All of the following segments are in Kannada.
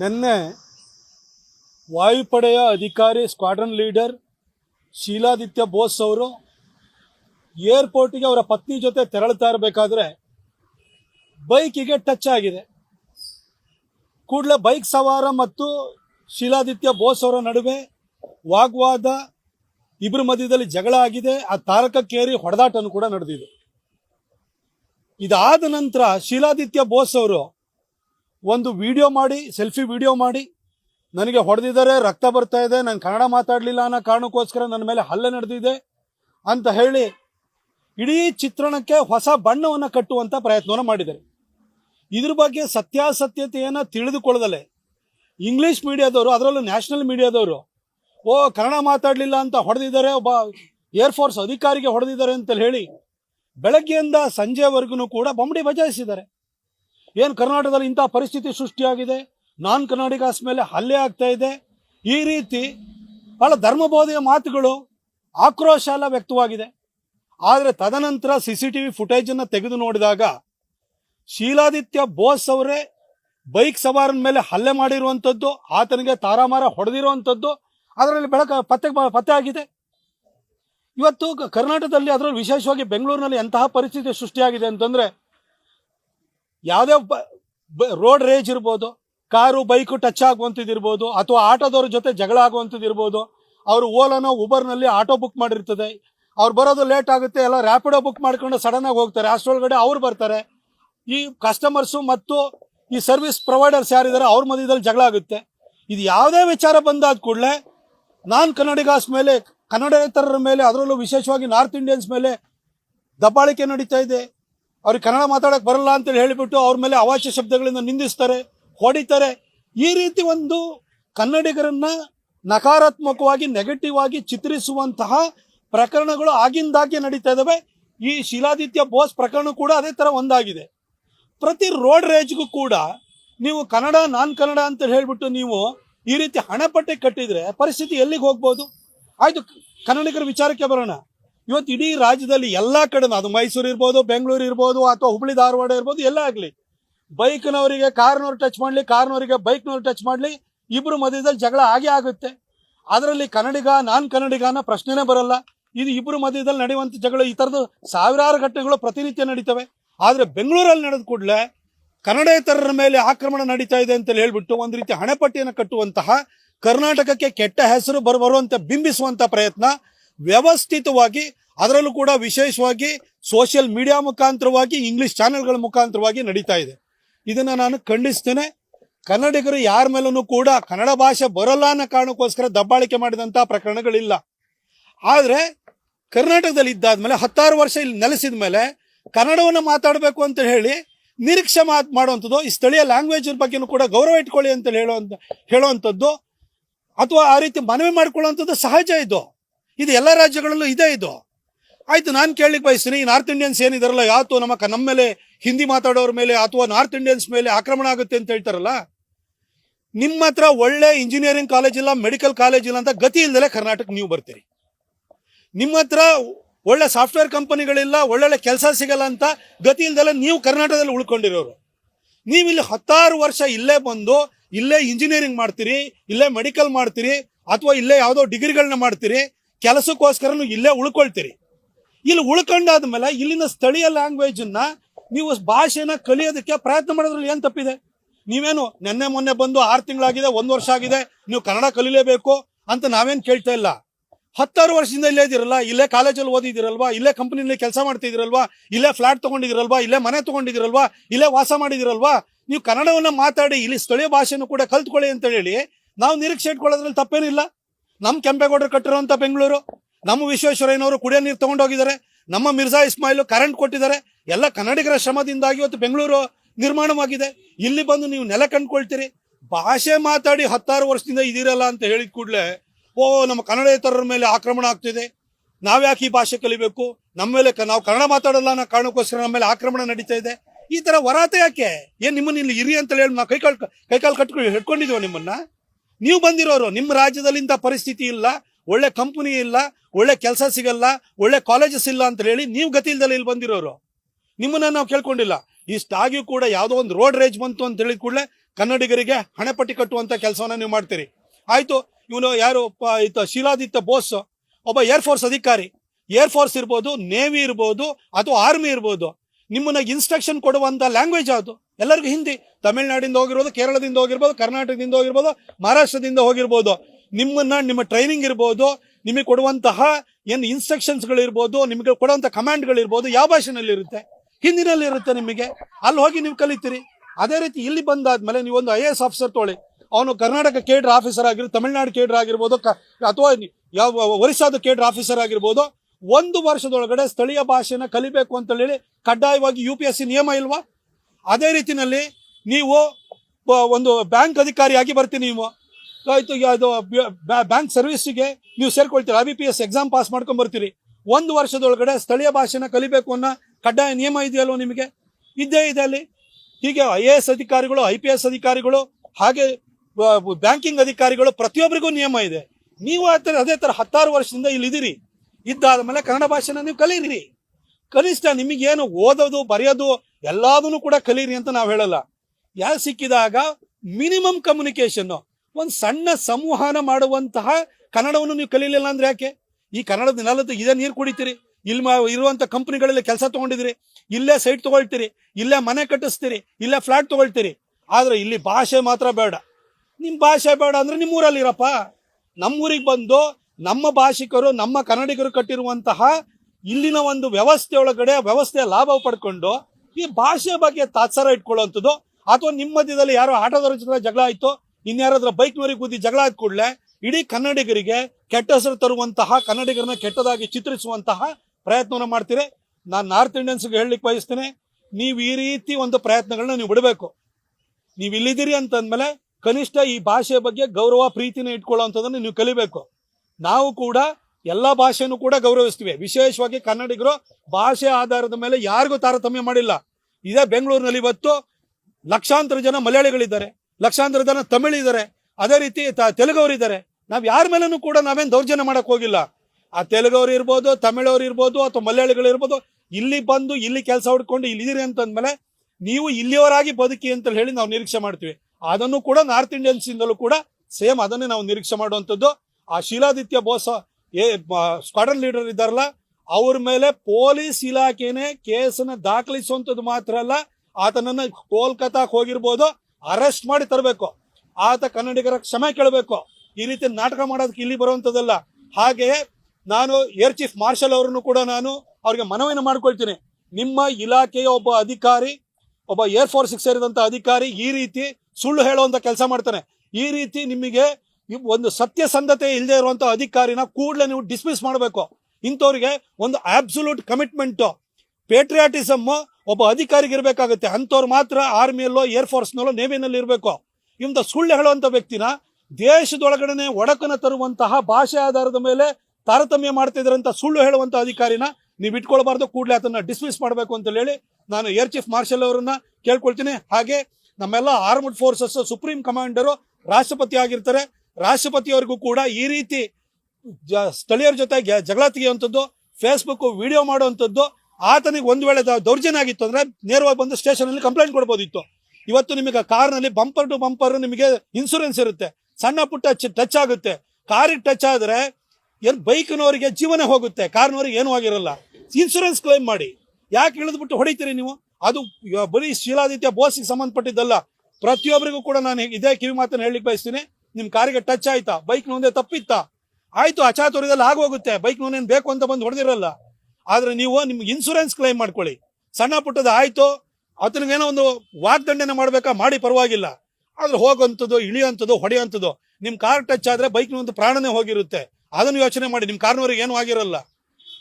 ನಿನ್ನೆ ವಾಯುಪಡೆಯ ಅಧಿಕಾರಿ ಸ್ಕ್ವಾಡ್ರನ್ ಲೀಡರ್ ಶೀಲಾದಿತ್ಯ ಬೋಸ್ ಅವರು ಏರ್ಪೋರ್ಟಿಗೆ ಅವರ ಪತ್ನಿ ಜೊತೆ ತೆರಳುತ್ತಾ ಇರಬೇಕಾದ್ರೆ ಬೈಕಿಗೆ ಟಚ್ ಆಗಿದೆ. ಕೂಡಲೇ ಬೈಕ್ ಸವಾರ ಮತ್ತು ಶೀಲಾದಿತ್ಯ ಬೋಸ್ ಅವರ ನಡುವೆ ವಾಗ್ವಾದ ಇಬ್ಬರ ಮಧ್ಯದಲ್ಲಿ ಜಗಳ ಆಗಿದೆ. ಆ ತಾರಕಕ್ಕೇರಿ ಹೊಡೆದಾಟನು ಕೂಡ ನಡೆದಿದೆ. ಇದಾದ ನಂತರ ಶೀಲಾದಿತ್ಯ ಬೋಸ್ ಅವರು ಒಂದು ವಿಡಿಯೋ ಮಾಡಿ ಸೆಲ್ಫಿ ವಿಡಿಯೋ ಮಾಡಿ. ನನಗೆ ಹೊಡೆದಿದ್ದಾರೆ, ರಕ್ತ ಬರ್ತಾ ಇದೆ, ನಾನು ಕನ್ನಡ ಮಾತಾಡಲಿಲ್ಲ ಅನ್ನೋ ಕಾರಣಕ್ಕೋಸ್ಕರ ನನ್ನ ಮೇಲೆ ಹಲ್ಲೆ ನಡೆದಿದೆ ಅಂತ ಹೇಳಿ ಇಡೀ ಚಿತ್ರಣಕ್ಕೆ ಹೊಸ ಬಣ್ಣವನ್ನು ಕಟ್ಟುವಂಥ ಪ್ರಯತ್ನವನ್ನು ಮಾಡಿದ್ದಾರೆ. ಇದ್ರ ಬಗ್ಗೆ ಸತ್ಯಾಸತ್ಯತೆಯನ್ನು ತಿಳಿದುಕೊಳ್ಳದಲೆ ಇಂಗ್ಲೀಷ್ ಮೀಡಿಯಾದವರು ಅದರಲ್ಲೂ ನ್ಯಾಷನಲ್ ಮೀಡಿಯಾದವರು ಓ, ಕನ್ನಡ ಮಾತಾಡಲಿಲ್ಲ ಅಂತ ಹೊಡೆದಿದ್ದಾರೆ, ಒಬ್ಬ ಏರ್ಫೋರ್ಸ್ ಅಧಿಕಾರಿಗೆ ಹೊಡೆದಿದ್ದಾರೆ ಅಂತ ಹೇಳಿ ಬೆಳಗ್ಗೆಯಿಂದ ಸಂಜೆವರೆಗೂ ಕೂಡ ಬೊಂಬಡಿ ಬಜಾಯಿಸಿದ್ದಾರೆ. ಏನು ಕರ್ನಾಟಕದಲ್ಲಿ ಇಂಥ ಪರಿಸ್ಥಿತಿ ಸೃಷ್ಟಿಯಾಗಿದೆ? ನಾನ್ ಕನ್ನಡಿಗಾಸ್ ಮೇಲೆ ಹಲ್ಲೆ ಆಗ್ತಾ ಇದೆ. ಈ ರೀತಿ ಬಹಳ ಧರ್ಮಬೋಧೆಯ ಮಾತುಗಳು ಆಕ್ರೋಶ ಎಲ್ಲ ವ್ಯಕ್ತವಾಗಿದೆ. ಆದರೆ ತದನಂತರ ಸಿ ಸಿ ಟಿ ವಿ ಫುಟೇಜನ್ನು ತೆಗೆದು ನೋಡಿದಾಗ ಶೀಲಾದಿತ್ಯ ಬೋಸ್ ಅವರೇ ಬೈಕ್ ಸವಾರನ ಮೇಲೆ ಹಲ್ಲೆ ಮಾಡಿರುವಂಥದ್ದು ಆತನಿಗೆ ತಾರಾಮಾರ ಹೊಡೆದಿರುವಂಥದ್ದು ಅದರಲ್ಲಿ ಬೆಳಕ ಪತ್ತೆ ಪತ್ತೆ ಆಗಿದೆ. ಇವತ್ತು ಕರ್ನಾಟಕದಲ್ಲಿ ಅದರಲ್ಲಿ ವಿಶೇಷವಾಗಿ ಬೆಂಗಳೂರಿನಲ್ಲಿ ಎಂತಹ ಪರಿಸ್ಥಿತಿ ಸೃಷ್ಟಿಯಾಗಿದೆ ಅಂತಂದ್ರೆ ಯಾವುದೇ ರೋಡ್ ರೇಜ್ ಇರ್ಬೋದು, ಕಾರು, ಬೈಕು ಟಚ್ ಆಗುವಂಥದ್ದಿರ್ಬೋದು, ಅಥವಾ ಆಟೋದವ್ರ ಜೊತೆ ಜಗಳ ಆಗುವಂಥದ್ದು ಇರ್ಬೋದು ಅವರು ಓಲಾನೋ, ಉಬರ್ನಲ್ಲಿ ಆಟೋ ಬುಕ್ ಮಾಡಿರ್ತದೆ, ಅವ್ರು ಬರೋದು ಲೇಟ್ ಆಗುತ್ತೆ, ಎಲ್ಲ ರ್ಯಾಪಿಡೋ ಬುಕ್ ಮಾಡ್ಕೊಂಡು ಸಡನ್ ಆಗಿ ಹೋಗ್ತಾರೆ, ಅಷ್ಟರೊಳಗಡೆ ಅವ್ರು ಬರ್ತಾರೆ. ಈ ಕಸ್ಟಮರ್ಸು ಮತ್ತು ಈ ಸರ್ವಿಸ್ ಪ್ರೊವೈಡರ್ಸ್ ಯಾರಿದ್ದಾರೆ ಅವ್ರ ಮಧ್ಯದಲ್ಲಿ ಜಗಳ ಆಗುತ್ತೆ. ಇದು ಯಾವುದೇ ವಿಚಾರ ಬಂದಾದ ಕೂಡಲೇ, ನಾನ್ ಕನ್ನಡಿಗಾಸ್ ಮೇಲೆ, ಕನ್ನಡೇತರರ ಮೇಲೆ, ಅದರಲ್ಲೂ ವಿಶೇಷವಾಗಿ ನಾರ್ತ್ ಇಂಡಿಯನ್ಸ್ ಮೇಲೆ ದಬ್ಬಾಳಿಕೆ ನಡೀತಾ ಇದೆ. ಅವ್ರಿಗೆ ಕನ್ನಡ ಮಾತಾಡಕ್ ಬರಲ್ಲ ಅಂತೇಳಿ ಹೇಳಿಬಿಟ್ಟು ಅವ್ರ ಮೇಲೆ ಅವಾಚ್ಯ ಶಬ್ದಗಳಿಂದ ನಿಂದಿಸ್ತಾರೆ, ಹೊಡಿತಾರೆ. ಈ ರೀತಿ ಒಂದು ಕನ್ನಡಿಗರನ್ನು ನಕಾರಾತ್ಮಕವಾಗಿ ನೆಗೆಟಿವ್ ಆಗಿ ಚಿತ್ರಿಸುವಂತಹ ಪ್ರಕರಣಗಳು ಆಗಿಂದಾಗೆ ನಡೀತಾ ಇದ್ದಾವೆ ಈ ಶೀಲಾದಿತ್ಯ ಬೋಸ್ ಪ್ರಕರಣ ಕೂಡ ಅದೇ ತರ ಒಂದಾಗಿದೆ. ಪ್ರತಿ ರೋಡ್ ರೇಜ್ಗೂ ಕೂಡ ನೀವು ಕನ್ನಡ ನಾನ್ ಕನ್ನಡ ಅಂತ ಹೇಳ್ಬಿಟ್ಟು ನೀವು ಈ ರೀತಿ ಹಣಪಟ್ಟಿ ಕಟ್ಟಿದ್ರೆ ಪರಿಸ್ಥಿತಿ ಎಲ್ಲಿಗೆ ಹೋಗ್ಬೋದು? ಆಯ್ತು, ಕನ್ನಡಿಗರ ವಿಚಾರಕ್ಕೆ ಬರೋಣ. ಇವತ್ತು ಇಡೀ ರಾಜ್ಯದಲ್ಲಿ ಎಲ್ಲಾ ಕಡೆ ಅದು ಮೈಸೂರು ಇರ್ಬೋದು, ಬೆಂಗಳೂರು ಇರ್ಬೋದು, ಅಥವಾ ಹುಬ್ಳಿ, ಧಾರವಾಡ ಇರ್ಬೋದು, ಎಲ್ಲ ಆಗಲಿ, ಬೈಕ್ನವರಿಗೆ ಕಾರ್ನವ್ರು ಟಚ್ ಮಾಡಲಿ, ಕಾರ್ನವರಿಗೆ ಬೈಕ್ನವ್ರು ಟಚ್ ಮಾಡಲಿ, ಇಬ್ರು ಮಧ್ಯದಲ್ಲಿ ಜಗಳ ಆಗೇ ಆಗುತ್ತೆ. ಅದರಲ್ಲಿ ಕನ್ನಡಿಗ, ನಾನ್ ಅನ್ನೋ ಪ್ರಶ್ನೆನೇ ಬರಲ್ಲ. ಇದು ಇಬ್ರು ಮಧ್ಯದಲ್ಲಿ ನಡೆಯುವಂಥ ಜಗಳ, ಈ ಥರದ್ದು ಸಾವಿರಾರು ಘಟನೆಗಳು ಪ್ರತಿನಿತ್ಯ ನಡೀತವೆ. ಆದರೆ ಬೆಂಗಳೂರಲ್ಲಿ ನಡೆದ ಕೂಡಲೇ ಕನ್ನಡೇತರರ ಮೇಲೆ ಆಕ್ರಮಣ ನಡೀತಾ ಇದೆ ಅಂತ ಹೇಳ್ಬಿಟ್ಟು ಒಂದು ರೀತಿ ಹಣೆಪಟ್ಟಿಯನ್ನು ಕಟ್ಟುವಂತಹ ಕರ್ನಾಟಕಕ್ಕೆ ಕೆಟ್ಟ ಹೆಸರು ಬರ ಬರುವಂತೆ ಬಿಂಬಿಸುವಂತ ಪ್ರಯತ್ನ ವ್ಯವಸ್ಥಿತವಾಗಿ, ಅದರಲ್ಲೂ ಕೂಡ ವಿಶೇಷವಾಗಿ ಸೋಷಿಯಲ್ ಮೀಡಿಯಾ ಮುಖಾಂತರವಾಗಿ ಇಂಗ್ಲಿಷ್ ಚಾನೆಲ್ಗಳ ಮುಖಾಂತರವಾಗಿ ನಡೀತಾ ಇದೆ. ಇದನ್ನ ನಾನು ಖಂಡಿಸ್ತೇನೆ. ಕನ್ನಡಿಗರು ಯಾರ ಮೇಲೂ ಕೂಡ ಕನ್ನಡ ಭಾಷೆ ಬರಲ್ಲ ಅನ್ನೋ ಕಾರಣಕ್ಕೋಸ್ಕರ ದಬ್ಬಾಳಿಕೆ ಮಾಡಿದಂಥ ಪ್ರಕರಣಗಳಿಲ್ಲ. ಆದರೆ ಕರ್ನಾಟಕದಲ್ಲಿ ಇದ್ದಾದ್ಮೇಲೆ, ಹತ್ತಾರು ವರ್ಷ ಇಲ್ಲಿ ನೆಲೆಸಿದ ಮೇಲೆ ಕನ್ನಡವನ್ನು ಮಾತಾಡಬೇಕು ಅಂತ ಹೇಳಿ ನಿರೀಕ್ಷೆ ಮಾತು ಮಾಡುವಂಥದ್ದು, ಈ ಸ್ಥಳೀಯ ಲ್ಯಾಂಗ್ವೇಜ್ ಬಗ್ಗೆನೂ ಕೂಡ ಗೌರವ ಇಟ್ಕೊಳ್ಳಿ ಅಂತ ಹೇಳುವಂಥ ಹೇಳುವಂಥದ್ದು, ಅಥವಾ ಆ ರೀತಿ ಮನವಿ ಮಾಡ್ಕೊಳ್ಳುವಂಥದ್ದು ಸಹಜ ಇದು. ಇದು ಎಲ್ಲ ರಾಜ್ಯಗಳಲ್ಲೂ ಇದೆ ಇದು. ಆಯ್ತು, ನಾನು ಕೇಳಲಿಕ್ಕೆ ಬಯಸ್ತೀನಿ, ಈ ನಾರ್ತ್ ಇಂಡಿಯನ್ಸ್ ಏನಿದಾರಲ್ಲ ಯಾವತ್ತು ನಮ್ಮ ನಮ್ಮ ಮೇಲೆ ಹಿಂದಿ ಮಾತಾಡೋರ ಮೇಲೆ ಅಥವಾ ನಾರ್ತ್ ಇಂಡಿಯನ್ಸ್ ಮೇಲೆ ಆಕ್ರಮಣ ಆಗುತ್ತೆ ಅಂತ ಹೇಳ್ತಾರಲ್ಲ, ನಿಮ್ಮ ಹತ್ರ ಒಳ್ಳೆ ಇಂಜಿನಿಯರಿಂಗ್ ಕಾಲೇಜ್ ಇಲ್ಲ ಮೆಡಿಕಲ್ ಕಾಲೇಜ್ ಇಲ್ಲ ಅಂತ ಗತಿ ಇಲ್ದಲೆ ಕರ್ನಾಟಕ ನೀವು ಬರ್ತೀರಿ. ನಿಮ್ಮ ಹತ್ರ ಒಳ್ಳೆ ಸಾಫ್ಟ್ವೇರ್ ಕಂಪನಿಗಳಿಲ್ಲ ಒಳ್ಳೊಳ್ಳೆ ಕೆಲಸ ಸಿಗಲ್ಲ ಅಂತ ಗತಿ ಇಲ್ದಲೆ ನೀವು ಕರ್ನಾಟಕದಲ್ಲಿ ಉಳ್ಕೊಂಡಿರೋರು. ನೀವು ಇಲ್ಲಿ ಹತ್ತಾರು ವರ್ಷ ಇಲ್ಲೇ ಬಂದು, ಇಲ್ಲೇ ಇಂಜಿನಿಯರಿಂಗ್ ಮಾಡ್ತೀರಿ, ಇಲ್ಲೇ ಮೆಡಿಕಲ್ ಮಾಡ್ತೀರಿ, ಅಥವಾ ಇಲ್ಲೇ ಯಾವುದೋ ಡಿಗ್ರಿಗಳನ್ನ ಮಾಡ್ತೀರಿ ಕೆಲಸಕ್ಕೋಸ್ಕರನು ಇಲ್ಲೇ ಉಳ್ಕೊಳ್ತೀರಿ. ಇಲ್ಲಿ ಉಳ್ಕೊಂಡಾದ್ಮೇಲೆ ಇಲ್ಲಿನ ಸ್ಥಳೀಯ ಲ್ಯಾಂಗ್ವೇಜನ್ನ ನೀವು ಭಾಷೆನ ಕಲಿಯೋದಕ್ಕೆ ಪ್ರಯತ್ನ ಮಾಡೋದ್ರಲ್ಲಿ ಏನು ತಪ್ಪಿದೆ? ನೀವೇನು ನೆನ್ನೆ ಮೊನ್ನೆ ಬಂದು ಆರು ತಿಂಗಳಾಗಿದೆ, ಒಂದು ವರ್ಷ ಆಗಿದೆ, ನೀವು ಕನ್ನಡ ಕಲಿಲೇಬೇಕು ಅಂತ ನಾವೇನು ಕೇಳ್ತಾ ಇಲ್ಲ. ಹತ್ತಾರು ವರ್ಷದಿಂದ ಇಲ್ಲೇ ಇದ್ದೀರಲ್ಲ ಇಲ್ಲೇ ಕಾಲೇಜಲ್ಲಿ ಓದಿದಿರಲ್ವಾ ಇಲ್ಲೇ ಕಂಪ್ನಿಯಲ್ಲಿ ಕೆಲಸ ಮಾಡ್ತಿದಿರಲ್ವಾ ಇಲ್ಲೇ ಫ್ಲಾಟ್ ತಗೊಂಡಿದಿರಲ್ವಾ ಇಲ್ಲೇ ಮನೆ ತಗೊಂಡಿದಿರಲ್ವಾ ಇಲ್ಲೇ ವಾಸ ಮಾಡಿದಿರಲ್ವಾ ನೀವು ಕನ್ನಡವನ್ನ ಮಾತಾಡಿ, ಇಲ್ಲಿ ಸ್ಥಳೀಯ ಭಾಷೆನೂ ಕೂಡ ಕಲ್ತ್ಕೊಳ್ಳಿ ಅಂತ ಹೇಳಿ ನಾವು ನಿರೀಕ್ಷೆ ಇಟ್ಕೊಳ್ಳೋದ್ರಲ್ಲಿ ತಪ್ಪೇನಿಲ್ಲ. ನಮ್ಮ ಕೆಂಪೇಗೌಡರು ಕಟ್ಟಿರುವಂತ ಬೆಂಗಳೂರು, ನಮ್ಮ ವಿಶ್ವೇಶ್ವರಯ್ಯನವರು ಕುಡಿಯೋ ನೀರು ತಗೊಂಡೋಗಿದ್ದಾರೆ, ನಮ್ಮ ಮಿರ್ಜಾ ಇಸ್ಮಾಯಿಲ್ ಕರೆಂಟ್ ಕೊಟ್ಟಿದ್ದಾರೆ, ಎಲ್ಲ ಕನ್ನಡಿಗರ ಶ್ರಮದಿಂದಾಗಿ ಇವತ್ತು ಬೆಂಗಳೂರು ನಿರ್ಮಾಣವಾಗಿದೆ. ಇಲ್ಲಿ ಬಂದು ನೀವು ನೆಲ ಕಂಡ್ಕೊಳ್ತೀರಿ. ಭಾಷೆ ಮಾತಾಡಿ ಹತ್ತಾರು ವರ್ಷದಿಂದ ಇದೀರಲ್ಲ ಅಂತ ಹೇಳಿದ ಕೂಡಲೇ, ಓ, ನಮ್ಮ ಕನ್ನಡೇತರರ ಮೇಲೆ ಆಕ್ರಮಣ ಆಗ್ತಿದೆ. ನಾವ್ಯಾಕೆ ಈ ಭಾಷೆ ಕಲಿಬೇಕು? ನಮ್ಮ ಮೇಲೆ ನಾವು ಕನ್ನಡ ಮಾತಾಡಲ್ಲ ಅನ್ನೋ ಕಾರಣಕ್ಕೋಸ್ಕರ ನಮ್ಮ ಮೇಲೆ ಆಕ್ರಮಣ ನಡೀತಾ ಇದೆ. ಈ ತರ ವರಾತೆ ಯಾಕೆ? ಏನ್ ನಿಮ್ಮನ್ನ ಇಲ್ಲಿ ಇರಿ ಅಂತ ಹೇಳಿ ನಾವು ಕೈಕಾಲ್ ಕೈಕಾಲು ಕಟ್ಕೊಂಡು ಹಿಡ್ಕೊಂಡಿದೀವ ನಿಮ್ಮನ್ನ? ನೀವು ಬಂದಿರೋರು, ನಿಮ್ಮ ರಾಜ್ಯದಲ್ಲಿ ಪರಿಸ್ಥಿತಿ ಇಲ್ಲ, ಒಳ್ಳೆ ಕಂಪನಿ ಇಲ್ಲ, ಒಳ್ಳೆ ಕೆಲಸ ಸಿಗಲ್ಲ, ಒಳ್ಳೆ ಕಾಲೇಜಸ್ ಇಲ್ಲ ಅಂತ ಹೇಳಿ ನೀವು ಗತಿ ಇಲ್ಲಿ ಬಂದಿರೋರು. ನಿಮ್ಮನ್ನ ನಾವು ಕೇಳ್ಕೊಂಡಿಲ್ಲ. ಇಷ್ಟಾಗಿಯೂ ಕೂಡ ಯಾವುದೋ ಒಂದು ರೋಡ್ ರೇಜ್ ಬಂತು ಅಂತ ಹೇಳಿದ ಕೂಡಲೇ ಕನ್ನಡಿಗರಿಗೆ ಹಣೆಪಟ್ಟಿ ಕಟ್ಟುವಂಥ ಕೆಲಸವನ್ನ ನೀವು ಮಾಡ್ತೀರಿ. ಆಯಿತು, ಇವನು ಯಾರು? ಶೀಲಾದಿತ್ಯ ಬೋಸ್, ಒಬ್ಬ ಏರ್ ಫೋರ್ಸ್ ಅಧಿಕಾರಿ. ಏರ್ ಫೋರ್ಸ್ ಇರ್ಬೋದು ನೇವಿ ಇರ್ಬೋದು, ಅಥವಾ ಆರ್ಮಿ ಇರ್ಬೋದು. ನಿಮ್ಮನ್ನ ಇನ್ಸ್ಟ್ರಕ್ಷನ್ ಕೊಡುವಂತ ಲ್ಯಾಂಗ್ವೇಜ್ ಯಾವುದು? ಎಲ್ಲರಿಗೂ ಹಿಂದಿ. ತಮಿಳ್ನಾಡಿಂದ ಹೋಗಿರ್ಬೋದು, ಕೇರಳದಿಂದ ಹೋಗಿರ್ಬೋದು, ಕರ್ನಾಟಕದಿಂದ ಹೋಗಿರ್ಬೋದು, ಮಹಾರಾಷ್ಟ್ರದಿಂದ ಹೋಗಿರ್ಬೋದು. ನಿಮ್ಮನ್ನ ನಿಮ್ಮ ಟ್ರೈನಿಂಗ್ ಇರ್ಬೋದು, ನಿಮಗೆ ಕೊಡುವಂತಹ ಏನು ಇನ್ಸ್ಟ್ರಕ್ಷನ್ಸ್ಗಳಿರ್ಬೋದು ನಿಮಗೆ ಕೊಡುವಂಥ ಕಮಾಂಡ್ಗಳು ಇರ್ಬೋದು ಯಾವ ಭಾಷೆನಲ್ಲಿ ಇರುತ್ತೆ? ಹಿಂದಿನಲ್ಲಿ ಇರುತ್ತೆ ನಿಮಗೆ. ಅಲ್ಲಿ ಹೋಗಿ ನೀವು ಕಲಿತೀರಿ. ಅದೇ ರೀತಿ ಇಲ್ಲಿ ಬಂದಾದ್ಮೇಲೆ ನೀವು ಒಂದು ಐ ಎ ಎಸ್ ಆಫೀಸರ್ ತೊಗೊಳ್ಳಿ ಅವನು ಕರ್ನಾಟಕ ಕೇಡ್ರ್ ಆಫೀಸರ್ ಆಗಿರ್ಬೋದು, ತಮಿಳ್ನಾಡು ಕೇಡ್ರ್ ಆಗಿರ್ಬೋದು ಅಥವಾ ಯಾವ ಒರಿಸ್ಸಾದ ಕೇಡ್ರ್ ಆಫೀಸರ್ ಆಗಿರ್ಬೋದು ಒಂದು ವರ್ಷದೊಳಗಡೆ ಸ್ಥಳೀಯ ಭಾಷೆನ ಕಲಿಬೇಕು ಅಂತ ಹೇಳಿ ಕಡ್ಡಾಯವಾಗಿ ಯು ಪಿ ಎಸ್ ಸಿ ನಿಯಮ ಇಲ್ವಾ? ಅದೇ ರೀತಿಯಲ್ಲಿ ನೀವು ಒಂದು ಬ್ಯಾಂಕ್ ಅಧಿಕಾರಿಯಾಗಿ ಬರ್ತೀನಿ ನೀವು. ಆಯಿತು ಅದು ಬ್ಯಾಂಕ್ ಸರ್ವಿಸ್ಗೆ ನೀವು ಸೇರ್ಕೊಳ್ತೀರಿ? I B P S exam pass ಮಾಡ್ಕೊಂಡು ಬರ್ತೀರಿ. ಒಂದು ವರ್ಷದೊಳಗಡೆ ಸ್ಥಳೀಯ ಭಾಷೆನ ಕಲಿಬೇಕು ಅನ್ನೋ ಕಡ್ಡಾಯ ನಿಯಮ ಇದೆಯಲ್ವ ನಿಮಗೆ? ಇದ್ದೇ ಇದೆ ಅಲ್ಲಿ. ಹೀಗೆ ಐ ಎ ಎಸ್ ಅಧಿಕಾರಿಗಳು ಐ ಪಿ ಎಸ್ ಅಧಿಕಾರಿಗಳು, ಹಾಗೆ ಬ್ಯಾಂಕಿಂಗ್ ಅಧಿಕಾರಿಗಳು ಪ್ರತಿಯೊಬ್ಬರಿಗೂ ನಿಯಮ ಇದೆ. ನೀವು ಆ ಥರ ಅದೇ ಥರ ಹತ್ತಾರು ವರ್ಷದಿಂದ ಇಲ್ಲಿ ಇದ್ದೀರಿ ಇದ್ದಾದ ಮೇಲೆ ಕನ್ನಡ ಭಾಷೆನ ನೀವು ಕಲೀರಿ. ಕನಿಷ್ಠ ನಿಮಗೇನು ಓದೋದು, ಬರೆಯೋದು ಎಲ್ಲದನ್ನು ಕೂಡ ಕಲೀರಿ ಅಂತ ನಾವು ಹೇಳಲ್ಲ. ಯಾರು ಸಿಕ್ಕಿದಾಗ ಮಿನಿಮಮ್ ಕಮ್ಯುನಿಕೇಶನ್ ಒಂದು ಸಣ್ಣ ಸಂವಹನ ಮಾಡುವಂತಹ ಕನ್ನಡವನ್ನು ನೀವು ಕಲೀಲಿಲ್ಲ ಅಂದ್ರೆ ಯಾಕೆ? ಈ ಕನ್ನಡದ ನೆಲದ ಇದೇ, ನೀರು ಕುಡಿತೀರಿ. ಇಲ್ಲಿ ಇರುವಂತ ಕಂಪನಿಗಳಲ್ಲಿ ಕೆಲಸ ತಗೊಂಡಿದ್ರಿ. ಇಲ್ಲೇ ಸೈಟ್ ತಗೊಳ್ತೀರಿ. ಇಲ್ಲೇ ಮನೆ ಕಟ್ಟಿಸ್ತೀರಿ. ಇಲ್ಲೇ ಫ್ಲಾಟ್ ತಗೊಳ್ತೀರಿ. ಆದ್ರೆ ಇಲ್ಲಿ ಭಾಷೆ ಮಾತ್ರ ಬೇಡ. ನಿಮ್ ಭಾಷೆ ಬೇಡ ಅಂದ್ರೆ ನಿಮ್ಮ ಊರಲ್ಲಿ ಇರಪ್ಪ ನಮ್ಮೂರಿಗೆ ಬಂದು ನಮ್ಮ ಭಾಷಿಕರು, ನಮ್ಮ ಕನ್ನಡಿಗರು ಕಟ್ಟಿರುವಂತಹ ಇಲ್ಲಿನ ಒಂದು ವ್ಯವಸ್ಥೆ ಒಳಗಡೆ ವ್ಯವಸ್ಥೆಯ ಲಾಭ ಪಡ್ಕೊಂಡು ಈ ಭಾಷೆ ಬಗ್ಗೆ ತಾತ್ಸಾರ ಇಟ್ಕೊಳ್ಳುವಂಥದ್ದು. ಅಥವಾ ನಿಮ್ಮ ಮಧ್ಯದಲ್ಲಿ ಯಾರೋ ಆಟೋದವ್ರ ಜೊತೆ ಜಗಳ ಆಯ್ತು, ಇನ್ಯಾರಾದ್ರ ಬೈಕ್ನವರಿಗೆ ಕೂದಿ ಜಗಳ ಆದ ಕೂಡಲೇ ಇಡೀ ಕನ್ನಡಿಗರಿಗೆ ಕೆಟ್ಟ ಹೆಸರು ತರುವಂತಹ, ಕನ್ನಡಿಗರನ್ನ ಕೆಟ್ಟದಾಗಿ ಚಿತ್ರಿಸುವಂತಹ ಪ್ರಯತ್ನವನ್ನು ಮಾಡ್ತೀರಿ. ನಾನು ನಾರ್ತ್ ಇಂಡಿಯನ್ಸ್ಗೆ ಹೇಳಲಿಕ್ಕೆ ಬಯಸ್ತೇನೆ, ನೀವು ಈ ರೀತಿ ಒಂದು ಪ್ರಯತ್ನಗಳನ್ನ ನೀವು ಬಿಡಬೇಕು. ನೀವು ಇಲ್ಲಿದ್ದೀರಿ ಅಂತಂದ್ಮೇಲೆ ಕನಿಷ್ಠ ಈ ಭಾಷೆಯ ಬಗ್ಗೆ ಗೌರವ, ಪ್ರೀತಿನ ಇಟ್ಕೊಳ್ಳುವಂಥದ್ದನ್ನು ನೀವು ಕಲಿಬೇಕು. ನಾವು ಕೂಡ ಎಲ್ಲ ಭಾಷೆನೂ ಕೂಡ ಗೌರವಿಸ್ತೀವಿ. ವಿಶೇಷವಾಗಿ ಕನ್ನಡಿಗರು ಭಾಷೆ ಆಧಾರದ ಮೇಲೆ ಯಾರಿಗೂ ತಾರತಮ್ಯ ಮಾಡಿಲ್ಲ. ಇದೇ ಬೆಂಗಳೂರಿನಲ್ಲಿ ಇವತ್ತು ಲಕ್ಷಾಂತರ ಜನ ಮಲಯಾಳಿಗಳಿದ್ದಾರೆ. ಲಕ್ಷಾಂತರ ಜನ ತಮಿಳ್ ಇದ್ದಾರೆ ಅದೇ ರೀತಿ ತ- ತೆಲುಗವರು ಇದ್ದಾರೆ. ನಾವ್ ಯಾರ ಮೇಲೂ ಕೂಡ ನಾವೇನು ದೌರ್ಜನ್ಯ ಮಾಡಕ್ ಹೋಗಿಲ್ಲ. ಆ ತೆಲುಗವ್ರು ಇರ್ಬೋದು, ತಮಿಳವ್ರು ಇರ್ಬೋದು ಅಥವಾ ಮಲಯಾಳಿಗಳು ಇರ್ಬೋದು, ಇಲ್ಲಿ ಬಂದು ಇಲ್ಲಿ ಕೆಲಸ ಹುಡ್ಕೊಂಡು ಇಲ್ಲಿ ಇದೀರಿ ಅಂತಂದ್ಮೇಲೆ ನೀವು ಇಲ್ಲಿಯವರಾಗಿ ಬದುಕಿ ಅಂತ ಹೇಳಿ ನಾವು ನಿರೀಕ್ಷೆ ಮಾಡ್ತೀವಿ. ಅದನ್ನು ಕೂಡ ನಾರ್ತ್ ಇಂಡಿಯನ್ಸ್ ಇಂದಲೂ ಕೂಡ ಸೇಮ್ ಅದನ್ನೇ ನಾವು ನಿರೀಕ್ಷೆ ಮಾಡುವಂಥದ್ದು. ಆ ಶೀಲಾದಿತ್ಯ ಬೋಸ್ ಏ ಸ್ಕ್ವಾಡನ್ ಲೀಡರ್ ಇದ್ದಾರಲ್ಲ, ಅವ್ರ ಮೇಲೆ ಪೊಲೀಸ್ ಇಲಾಖೆನೆ ಕೇಸನ್ನ ದಾಖಲಿಸುವಂಥದ್ದು ಮಾತ್ರ ಅಲ್ಲ, ಆತನನ್ನ ಕೋಲ್ಕತ್ತಾಕ್ಕೆ ಹೋಗಿರ್ಬೋದು, ಅರೆಸ್ಟ್ ಮಾಡಿ ತರಬೇಕು. ಆತ ಕನ್ನಡಿಗರ ಕ್ಷಮೆ ಕೇಳಬೇಕು. ಈ ರೀತಿ ನಾಟಕ ಮಾಡೋದಕ್ಕೆ ಇಲ್ಲಿ ಬರುವಂಥದ್ದಲ್ಲ. ಹಾಗೆಯೇ ನಾನು ಏರ್ ಚೀಫ್ ಮಾರ್ಷಲ್ ಅವರನ್ನು ಕೂಡ ನಾನು ಅವ್ರಿಗೆ ಮನವಿಯನ್ನು ಮಾಡ್ಕೊಳ್ತೀನಿ. ನಿಮ್ಮ ಇಲಾಖೆಯ ಒಬ್ಬ ಅಧಿಕಾರಿ, ಒಬ್ಬ ಏರ್ ಫೋರ್ಸ್ ಸೇರಿದಂತ ಅಧಿಕಾರಿ ಈ ರೀತಿ ಸುಳ್ಳು ಹೇಳುವಂಥ ಕೆಲಸ ಮಾಡ್ತಾನೆ. ಈ ರೀತಿ ನಿಮಗೆ ಒಂದು ಸತ್ಯಸಂಧತೆ ಇಲ್ಲದೆ ಇರುವಂತ ಅಧಿಕಾರಿನ ಕೂಡಲೇ ನೀವು ಡಿಸ್ಮಿಸ್ ಮಾಡಬೇಕು. ಇಂಥವ್ರಿಗೆ ಒಂದು ಆಬ್ಸಲ್ಯೂಟ್ ಕಮಿಟ್ಮೆಂಟು ಪೇಟ್ರಿಯಾಟಿಸಮ್ ಒಬ್ಬ ಅಧಿಕಾರಿಗೆ ಇರಬೇಕಾಗುತ್ತೆ. ಅಂಥವ್ರು ಮಾತ್ರ ಆರ್ಮಿಯಲ್ಲೋ ಏರ್ ಫೋರ್ಸ್ನಲ್ಲೋ ನೇವಿನಲ್ಲಿ ಇರಬೇಕು. ಇಂಥ ಸುಳ್ಳು ಹೇಳುವಂತ ವ್ಯಕ್ತಿನ ದೇಶದೊಳಗಡೆ ಒಡಕನ ತರುವಂತಹ ಭಾಷೆ ಆಧಾರದ ಮೇಲೆ ತಾರತಮ್ಯ ಮಾಡ್ತಿದ್ರಂತ ಸುಳ್ಳು ಹೇಳುವಂತ ಅಧಿಕಾರಿನ ನೀವು ಇಟ್ಕೊಳ್ಬಾರ್ದು, ಕೂಡಲೇ ಅದನ್ನ ಡಿಸ್ಮಿಸ್ ಮಾಡಬೇಕು ಅಂತ ಹೇಳಿ ನಾನು ಏರ್ ಚೀಫ್ ಮಾರ್ಷಲ್ ಅವರನ್ನ ಕೇಳ್ಕೊಳ್ತೀನಿ. ಹಾಗೆ ನಮ್ಮೆಲ್ಲ ಆರ್ಮ್ಡ್ ಫೋರ್ಸಸ್ ಸುಪ್ರೀಂ ಕಮಾಂಡರು ರಾಷ್ಟ್ರಪತಿ ಆಗಿರ್ತಾರೆ. ರಾಷ್ಟ್ರಪತಿ ಅವರಿಗೂ ಕೂಡ ಈ ರೀತಿ ಸ್ಥಳೀಯರ ಜೊತೆ ಜಗಳ ತೆಗೆಯುವಂಥದ್ದು ಫೇಸ್ಬುಕ್ ವಿಡಿಯೋ ಮಾಡುವಂಥದ್ದು, ಆತನಿಗೆ ಒಂದು ವೇಳೆ ದೌರ್ಜನ್ಯ ಆಗಿತ್ತು ಅಂದ್ರೆ ನೇರವಾಗಿ ಬಂದು ಸ್ಟೇಷನ್ ಅಲ್ಲಿ ಕಂಪ್ಲೇಂಟ್ ಕೊಡ್ಬೋದಿತ್ತು. ಇವತ್ತು ನಿಮಗೆ ಕಾರ್ನಲ್ಲಿ ಬಂಪರ್ ಟು ಬಂಪರ್ ನಿಮಗೆ ಇನ್ಸೂರೆನ್ಸ್ ಇರುತ್ತೆ. ಸಣ್ಣ ಪುಟ್ಟ ಟಚ್ ಆಗುತ್ತೆ. ಕಾರಿಗೆ ಟಚ್ ಆದರೆ ಏನು ಬೈಕ್ನವರಿಗೆ ಜೀವನ ಹೋಗುತ್ತೆ. ಕಾರ್ನವರಿಗೆ ಏನೂ ಆಗಿರಲ್ಲ. ಇನ್ಸೂರೆನ್ಸ್ ಕ್ಲೇಮ್ ಮಾಡಿ. ಯಾಕೆ ಇಳಿದ್ಬಿಟ್ಟು ಹೊಡಿತೀರಿ ನೀವು? ಅದು ಬರೀ ಶೀಲಾದಿತ್ಯ ಬೋಸ್ಗೆ ಸಂಬಂಧಪಟ್ಟಿದ್ದಲ್ಲ. ಪ್ರತಿಯೊಬ್ಬರಿಗೂ ಕೂಡ ನಾನು ಇದೇ ಕಿವಿ ಮಾತನ್ನು ಹೇಳಲಿಕ್ಕೆ ಬಯಸ್ತೀನಿ. ನಿಮ್ ಕಾರಿಗೆ ಟಚ್ ಆಯ್ತಾ? ಬೈಕ್ ಮುಂದೆ ತಪ್ಪಿತ್ತಾ? ಆಯ್ತು ಅಚಾತುರ್ಯದಲ್ಲಿ ಆಗೋಗುತ್ತೆ ಬೈಕ್ ನೋನೇನು ಬೇಕು ಅಂತ ಬಂದು ಹೊಡೆದಿರಲ್ಲ. ಆದ್ರೆ ನೀವು ನಿಮ್ಗೆ ಇನ್ಸೂರೆನ್ಸ್ ಕ್ಲೈಮ್ ಮಾಡ್ಕೊಳ್ಳಿ. ಸಣ್ಣ ಪುಟ್ಟದ ಆಯ್ತು ಆತನಿಗೇನೋ ಒಂದು ವಾಗ್ದಂಡನೆ ಮಾಡ್ಬೇಕಾ? ಮಾಡಿ ಪರವಾಗಿಲ್ಲ. ಆದ್ರೆ ಹೋಗುವಂಥದ್ದು, ಇಳಿಯುವಂಥದ್ದು, ಹೊಡೆಯುವಂಥದ್ದು ನಿಮ್ಮ ಕಾರ್ ಟಚ್ ಆದ್ರೆ ಬೈಕ್ನ ಒಂದು ಪ್ರಾಣನೇ ಹೋಗಿರುತ್ತೆ. ಅದನ್ನು ಯೋಚನೆ ಮಾಡಿ ನಿಮ್ಮ ಕಾರ್ನವ್ರಿಗೆ ಏನೂ ಆಗಿರಲ್ಲ.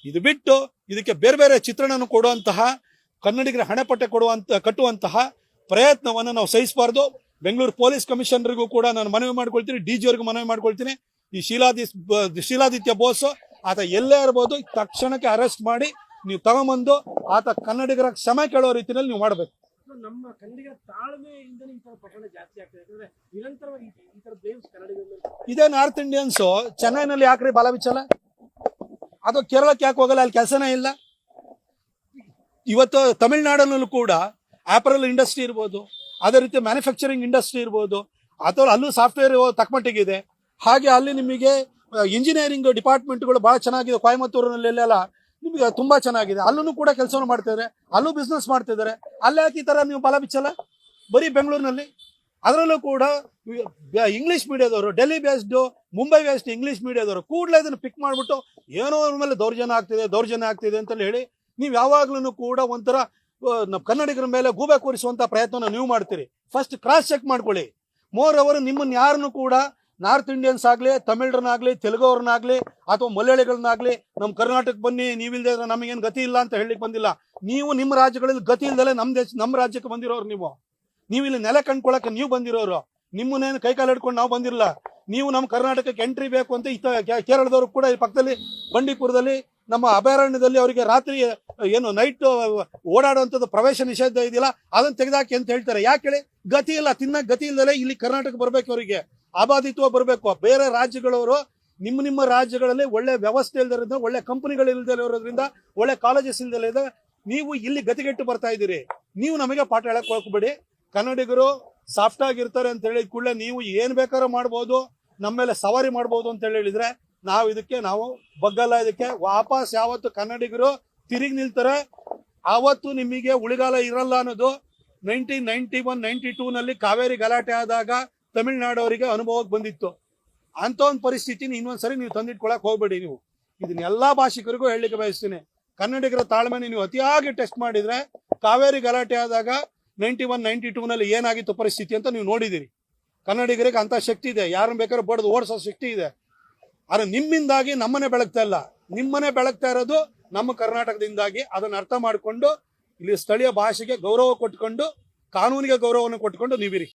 ಇದು ಬಿಟ್ಟು ಇದಕ್ಕೆ ಬೇರೆ ಬೇರೆ ಚಿತ್ರಣವನ್ನು ಕೊಡುವಂತಹ ಕನ್ನಡಿಗರ ಹಣೆಪಟ್ಟೆ ಕೊಡುವಂತ, ಕಟ್ಟುವಂತಹ ಪ್ರಯತ್ನವನ್ನು ನಾವು ಸಹಿಸಬಾರ್ದು. ಬೆಂಗಳೂರು ಪೊಲೀಸ್ ಕಮಿಷನರ್ಗೂ ಕೂಡ ನಾನು ಮನವಿ ಮಾಡ್ಕೊಳ್ತೀನಿ ಡಿ ಜಿ ಅವ್ರಿಗೂ ಮನವಿ ಮಾಡ್ಕೊಳ್ತೀನಿ. ಈ ಶೀಲಾದಿ ಶೀಲಾದಿತ್ಯ ಬೋಸ್ ಆತ ಎಲ್ಲೇ ಇರ್ಬೋದು ತಕ್ಷಣಕ್ಕೆ ಅರೆಸ್ಟ್ ಮಾಡಿ ನೀವು ತಗೊಂಬಂದು ಆತ ಕನ್ನಡಿಗರ ಕ್ಷಮೆ ಕೇಳೋ ರೀತಿಯಲ್ಲಿ ನೀವು ಮಾಡಬೇಕು. ನಮ್ಮ ಕನ್ನಡಿಗರ ತಾಳ್ಮೆಯಿಂದನೇ ಈ ತರ ಪ್ರಕರಣ ಜಾಸ್ತಿ ಆಗ್ತದೆ ಯಾಕಂದ್ರೆ ನಿರಂತರವಾಗಿ ಈ- ಈ ತರ ಬ್ಲೇಮ್ಸ್ ಕನ್ನಡಿಗರ ಮೇಲೆ ಇದೇ ನಾರ್ತ್ ಇಂಡಿಯನ್ಸ್ ಚೆನ್ನೈನಲ್ಲಿ ಯಾಕ್ರಿ ಬಾಲ ಬಿಚ್ಚಲ್ಲ ಅದು ಕೇರಳಕ್ಕೆ ಯಾಕೆ ಹೋಗಲ್ಲ ಅಲ್ಲಿ ಕೆಲಸನೇ ಇಲ್ಲ? ಇವತ್ತು ತಮಿಳ್ನಾಡಲ್ಲೂ ಕೂಡ ಆಪರಲ್ ಇಂಡಸ್ಟ್ರಿ ಇರ್ಬೋದು ಅದೇ ರೀತಿ ಮ್ಯಾನುಫ್ಯಾಕ್ಚರಿಂಗ್ ಇಂಡಸ್ಟ್ರಿ ಇರ್ಬೋದು, ಅಥವಾ ಅಲ್ಲೂ ಸಾಫ್ಟ್ವೇರ್ ತಕ್ಕಮಟ್ಟಿಗಿದೆ ಹಾಗೆ ಅಲ್ಲಿ ನಿಮಗೆ ಇಂಜಿನಿಯರಿಂಗ್ ಡಿಪಾರ್ಟ್ಮೆಂಟ್ಗಳು ಭಾಳ ಚೆನ್ನಾಗಿದೆ. ಕೊಯಮತ್ತೂರಿನಲ್ಲೆಲ್ಲ ನಿಮಗೆ ತುಂಬ ಚೆನ್ನಾಗಿದೆ. ಅಲ್ಲೂ ಕೂಡ ಕೆಲಸವನ್ನು ಮಾಡ್ತಿದ್ದಾರೆ. ಅಲ್ಲೂ ಬಿಸ್ನೆಸ್ ಮಾಡ್ತಿದ್ದಾರೆ. ಅಲ್ಲೇ ಯಾಕೆ ಈ ಥರ ನೀವು ಬಲ ಬಿಚ್ಚಲ್ಲ ಬರೀ ಬೆಂಗಳೂರಿನಲ್ಲಿ. ಅದರಲ್ಲೂ ಕೂಡ English ಮೀಡಿಯಾದವರು Delhi based Mumbai based English ಮೀಡಿಯಾದವರು ಕೂಡಲೇ ಇದನ್ನು ಪಿಕ್ ಮಾಡಿಬಿಟ್ಟು ಏನೋ ಅವ್ರ ಮೇಲೆ ದೌರ್ಜನ್ಯ ಆಗ್ತಿದೆ ದೌರ್ಜನ್ಯ ಆಗ್ತಿದೆ ಅಂತೇಳಿ ಹೇಳಿ, ನೀವು ಯಾವಾಗಲೂ ಕೂಡ ಒಂಥರ ನಮ್ಮ ಕನ್ನಡಿಗರ ಮೇಲೆ ಗೂಬೆ ಕೂರಿಸುವಂತ ಪ್ರಯತ್ನ ನೀವು ಮಾಡ್ತೀರಿ. ಫಸ್ಟ್ ಕ್ರಾಸ್ ಚೆಕ್ ಮಾಡ್ಕೊಳ್ಳಿ. ಮೋರ್ ಅವರು ನಿಮ್ಮನ್ನ ಯಾರನ್ನು ಕೂಡ ನಾರ್ತ್ ಇಂಡಿಯನ್ಸ್ ಆಗ್ಲಿ, ತಮಿಳ್ರನ್ನಾಗ್ಲಿ ತೆಲುಗವ್ರನ್ನಾಗಲಿ ಅಥವಾ ಮಲಯಾಳಿಗಳನ್ನಾಗ್ಲಿ ನಮ್ಮ ಕರ್ನಾಟಕಕ್ಕೆ ಬನ್ನಿ ನೀವಿಲ್ಲದೆ ನಮಗೇನು ಗತಿ ಇಲ್ಲ ಅಂತ ಹೇಳಲಿಕ್ಕೆ ಬಂದಿಲ್ಲ. ನೀವು ನಿಮ್ಮ ರಾಜ್ಯಗಳಲ್ಲಿ ಗತಿ ಇಲ್ಲದೆ ನಮ್ಮ ದೇಶ, ನಮ್ಮ ರಾಜ್ಯಕ್ಕೆ ಬಂದಿರೋರು ನೀವು. ನೀವು ಇಲ್ಲಿ ನೆಲೆ ಕಂಡ್ಕೊಳಕ್ಕೆ ನೀವು ಬಂದಿರೋರು. ನಿಮ್ಮನ್ನೇನು ಕೈ ಕಾಲು ಹಿಡ್ಕೊಂಡು ನಾವು ಬಂದಿರಲ್ಲ ನೀವು ನಮ್ಮ ಕರ್ನಾಟಕಕ್ಕೆ ಎಂಟ್ರಿ ಬೇಕು ಅಂತ ಇತ್ತ ಕೇ- ಕೇರಳದವರು ಕೂಡ ಈ ಪಕ್ಕದಲ್ಲಿ ಬಂಡೀಪುರದಲ್ಲಿ ನಮ್ಮ ಅಭಯಾರಣ್ಯದಲ್ಲಿ ಅವರಿಗೆ ರಾತ್ರಿ, ಏನು ನೈಟ್ ಓಡಾಡುವಂಥದ್ದು ಪ್ರವೇಶ ನಿಷೇಧ ಇದೆಯಲ್ಲ, ಅದನ್ನು ತೆಗೆದಾಕಿ ಅಂತ ಹೇಳ್ತಾರೆ. ಯಾಕೆ ಹೇಳಿ? ಗತಿ ಇಲ್ಲ ತಿನ್ನಕ್ಕೆ ಗತಿ ಇಲ್ಲದೆ ಇಲ್ಲಿ ಕರ್ನಾಟಕ ಬರಬೇಕು ಅವರಿಗೆ. ಅಬಾಧಿತ್ವ ಬರಬೇಕು. ಬೇರೆ ರಾಜ್ಯಗಳವರು ನಿಮ್ಮ ನಿಮ್ಮ ರಾಜ್ಯಗಳಲ್ಲಿ ಒಳ್ಳೆ ವ್ಯವಸ್ಥೆ ಇಲ್ದಿರೋದ್ರಿಂದ, ಒಳ್ಳೆ ಕಂಪನಿಗಳು ಇಲ್ದೇ ಇರೋದ್ರಿಂದ ಒಳ್ಳೆ ಕಾಲೇಜಸ್ ಇಲ್ದಲೆ ನೀವು ಇಲ್ಲಿ ಗತಿಗೆಟ್ಟು ಬರ್ತಾ ಇದ್ದೀರಿ. ನೀವು ನಮಗೆ ಪಾಠ ಹೇಳಕ್ ಹೋಗ್ಬೇಡಿ. ಕನ್ನಡಿಗರು ಸಾಫ್ಟ್ ಆಗಿರ್ತಾರೆ ಅಂತ ಹೇಳಿದ ಕೂಡಲೇ ನೀವು ಏನು ಬೇಕಾದ್ರೂ ಮಾಡ್ಬೋದು. ನಮ್ಮ ಮೇಲೆ ಸವಾರಿ ಮಾಡ್ಬೋದು ಅಂತ ಹೇಳಿದ್ರೆ ನಾವು ಇದಕ್ಕೆ ನಾವು ಬಗ್ಗಲ್ಲ. ಇದಕ್ಕೆ ವಾಪಸ್ ಯಾವತ್ತು ಕನ್ನಡಿಗರು ತಿರುಗಿ ನಿಲ್ತಾರೆ. ಆವತ್ತು ನಿಮಗೆ ಉಳಿಗಾಲ ಇರಲ್ಲ ಅನ್ನೋದು nineteen ninety one ninety two ನಲ್ಲಿ ಕಾವೇರಿ ಗಲಾಟೆ ಆದಾಗ ತಮಿಳ್ನಾಡವರಿಗೆ ಅನುಭವಕ್ಕೆ ಬಂದಿತ್ತು. ಅಂತ ಒಂದು ಪರಿಸ್ಥಿತಿನ ಇನ್ನೊಂದ್ಸರಿ ನೀವು ತಂದಿಟ್ಕೊಳಕ್ ಹೋಗ್ಬೇಡಿ ನೀವು. ಇದನ್ನ ಎಲ್ಲಾ ಭಾಷಿಕರಿಗೂ ಹೇಳಲಿಕ್ಕೆ ಬಯಸ್ತೀನಿ. ಕನ್ನಡಿಗರ ತಾಳ್ಮೆನ ನೀವು ಅತಿಯಾಗಿ ಟೆಸ್ಟ್ ಮಾಡಿದ್ರೆ ಕಾವೇರಿ ಗಲಾಟೆ ಆದಾಗ ನೈನ್ಟಿ ಒನ್ ನೈನ್ಟಿ ಟೂ ನಲ್ಲಿ ಏನಾಗಿತ್ತು ಪರಿಸ್ಥಿತಿ ಅಂತ ನೀವು ನೋಡಿದಿರಿ. ಕನ್ನಡಿಗರಿಗೆ ಅಂತ ಶಕ್ತಿ ಇದೆ. ಯಾರನ್ನ ಬೇಕಾದ್ರೂ ಬಡ್ದು ಓಡಿಸೋ ಶಕ್ತಿ ಇದೆ. ಆದ್ರೆ ನಿಮ್ಮಿಂದಾಗಿ ನಮ್ಮನೆ ಬೆಳಗ್ತಾ ಇಲ್ಲ. ನಿಮ್ಮನೆ ಬೆಳಗ್ತಾ ಇರೋದು ನಮ್ಮ ಕರ್ನಾಟಕದಿಂದಾಗಿ ಅದನ್ನ ಅರ್ಥ ಮಾಡಿಕೊಂಡು ಇಲ್ಲಿ ಸ್ಥಳೀಯ ಭಾಷೆಗೆ ಗೌರವ ಕೊಟ್ಕೊಂಡು, ಕಾನೂನಿಗೆ ಗೌರವವನ್ನು ಕೊಟ್ಕೊಂಡು ನೀವಿರಿ.